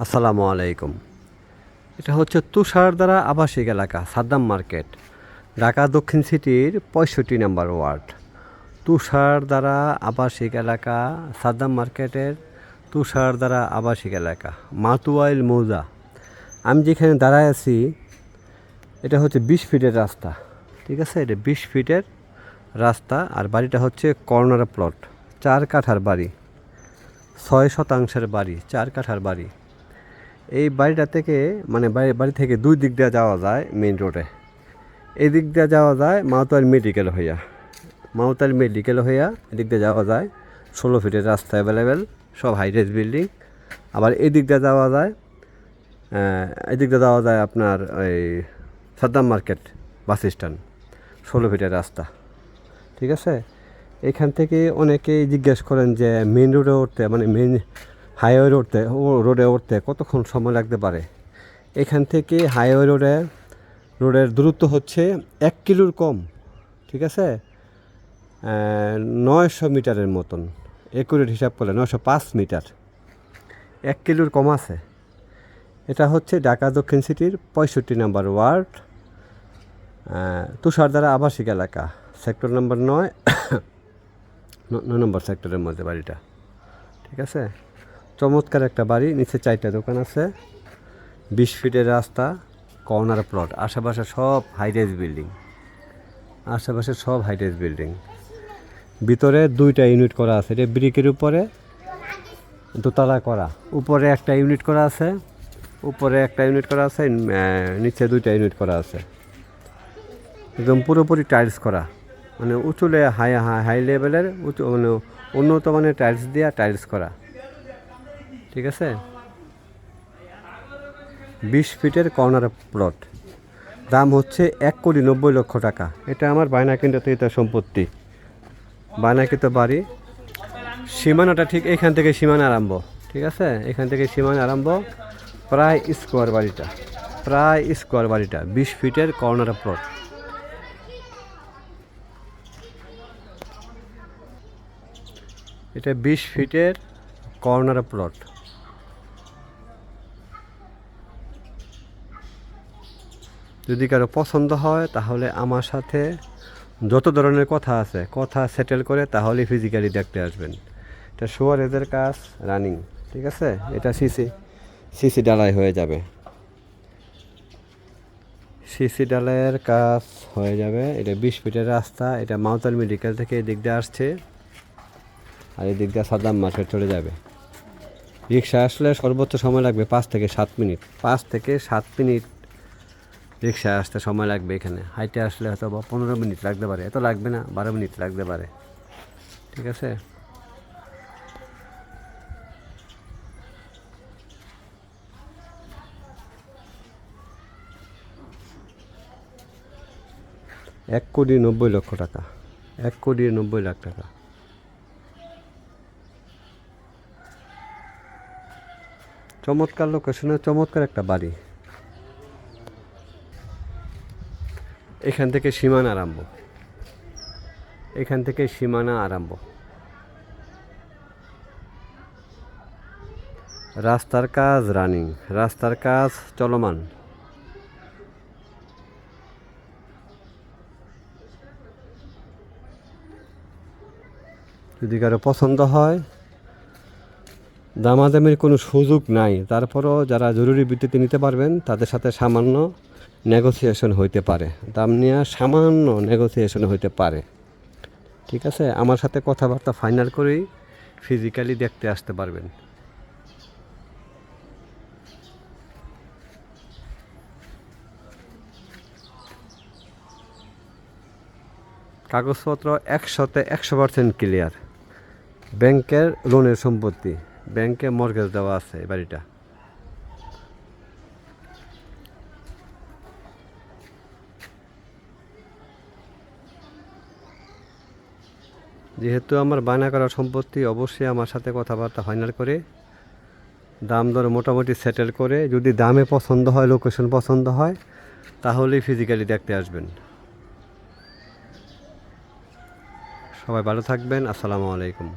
আসসালামু আলাইকুম। এটা হচ্ছে তুষার দ্বারা আবাসিক এলাকা, সাদ্দাম মার্কেট, ঢাকা দক্ষিণ সিটির পঁয়ষট্টি নম্বর ওয়ার্ড। তুষার দ্বারা আবাসিক এলাকা, সাদ্দাম মার্কেটের তুষার দ্বারা আবাসিক এলাকা, মাতুয়াইল মৌজা। আমি যেখানে দাঁড়ায় আছি, এটা হচ্ছে বিশ ফিটের রাস্তা, ঠিক আছে? এটা বিশ ফিটের রাস্তা, আর বাড়িটা হচ্ছে কর্নার প্লট, চার কাঠার বাড়ি, ছয় শতাংশের বাড়ি, চার কাঠার বাড়ি। এই বাড়িটা থেকে মানে বাড়ি থেকে দুই দিক দিয়ে যাওয়া যায় মেইন রোডে এই দিক দিয়ে যাওয়া যায় মাউতাল মেডিকেল হইয়া। মাউতাল মেডিকেল হইয়া এদিক দিয়ে যাওয়া যায় ষোলো ফিটের রাস্তা অ্যাভেলেবেল সব হাইরেজ বিল্ডিং আবার এই দিক দিয়ে যাওয়া যায় এদিক দিয়ে যাওয়া যায় আপনার ওই সাদ্দাম মার্কেট বাস স্ট্যান্ড ষোলো ফিটের রাস্তা। ঠিক আছে? এখান থেকে অনেকেই জিজ্ঞেস করেন যে মেন রোডে উঠতে মানে মেন হাইওয়ে উঠতে ও রোডে উঠতে কতক্ষণ সময় লাগতে পারে? এখান থেকে হাইওয়ে রোডে, রোডের দূরত্ব হচ্ছে এক কিলোর কম, ঠিক আছে? নয়শো মিটারের মতন একুরেট হিসাব করলে নয়শো পাঁচ মিটার। এক কিলোর কম আছে। এটা হচ্ছে ঢাকা দক্ষিণ সিটির পঁয়ষট্টি নাম্বার ওয়ার্ড তুষারদারা আবাসিক এলাকা, সেক্টর নম্বর নয় নয় নম্বর সেক্টরের মধ্যে বাড়িটা, ঠিক আছে? চমৎকার একটা বাড়ি, নিচে চারটা দোকান আছে। বিশ ফিটের রাস্তা, কর্নার প্লট। আশেপাশে সব হাইরেজ বিল্ডিং আশেপাশে সব হাইরেজ বিল্ডিং ভিতরে দুইটা ইউনিট করা আছে, এটা ব্রিকের উপরে, দোতলা করা। উপরে একটা ইউনিট করা আছে, উপরে একটা ইউনিট করা আছে নিচে দুইটা ইউনিট করা আছে। একদম পুরোপুরি টাইলস করা। মানে উঁচু লে হাই হাই- হাই লেভেলের উঁচু মানে উন্নত মানের টাইলস দেওয়া টাইলস করা। ঠিক আছে? বিশ ফিটের কর্নার প্লট। দাম হচ্ছে এক কোটি নব্বই লক্ষ টাকা। এটা আমার বায়নাকিন্ত সম্পত্তি। বায়নাকৃত বাড়ি। সীমানাটা ঠিক এখান থেকে সীমানা আরম্ভ। ঠিক আছে? এখান থেকে সীমানা আরম্ভ। প্রায় স্কোয়ার বাড়িটা। প্রায় স্কোয়ার বাড়িটা। বিশ ফিটের কর্নার প্লট। এটা বিশ ফিটের কর্নার প্লট। যদি কারও পছন্দ হয়, তাহলে আমার সাথে যত ধরনের কথা আছে, কথা সেটেল করে তাহলে ফিজিক্যালি দেখতে আসবেন। এটা শোয়ার শোয়ারেজের কাজ রানিং ঠিক আছে? এটা সিসি সিসি ডালাই হয়ে যাবে। সিসি ডালাইয়ের কাজ হয়ে যাবে। এটা বিশ ফিটের রাস্তা, এটা মাউতাল মেডিকেল থেকে এদিক দিয়ে আসছে। আর এদিক দিয়ে সাদ্দাম মার্কেট চলে যাবে। রিক্সা আসলে সর্বোচ্চ সময় লাগবে পাঁচ থেকে সাত মিনিট। পাঁচ থেকে সাত মিনিট রিক্সায় আসতে সময় লাগবে এখানে। হাইটে আসলে হয়তো বা পনেরো মিনিট লাগতে পারে। এত লাগবে না, বারো মিনিট লাগতে পারে। ঠিক আছে? এক কোটি নব্বই লক্ষ টাকা। এক কোটি নব্বই লাখ টাকা। চমৎকার লোকেশনে চমৎকার একটা বাড়ি। এখান থেকে সীমানা আরম্ভ। এখান থেকে সীমানা আরম্ভ। রাস্তার কাজ রানিং, রাস্তার কাজ চলমান। যদি কারও পছন্দ হয়, দামাদামির কোনো সুযোগ নাই, তারপরও যারা জরুরি ভিত্তিতে নিতে পারবেন, তাদের সাথে সামান্য নেগোসিয়েশন হইতে পারে। দাম নিয়ে সামান্য নেগোসিয়েশন হইতে পারে। ঠিক আছে? আমার সাথে কথাবার্তা ফাইনাল করেই ফিজিক্যালি দেখতে আসতে পারবেন। কাগজপত্র একশোতে একশো পার্সেন্ট ক্লিয়ার ব্যাংকের লোনের সম্পত্তি। ব্যাংকে মর্গেজ দেওয়া আছে এই বাড়িটা। যেহেতু আমার বায়না করা সম্পত্তি অবশ্যই আমার সাথে কথাবার্তা ফাইনাল করে, দাম দর মোটামুটি সেটেল করে, যদি দামে পছন্দ হয় লোকেশন পছন্দ হয়, তাহলেই ফিজিক্যালি দেখতে আসবেন। সবাই ভালো থাকবেন, আসসালামু আলাইকুম।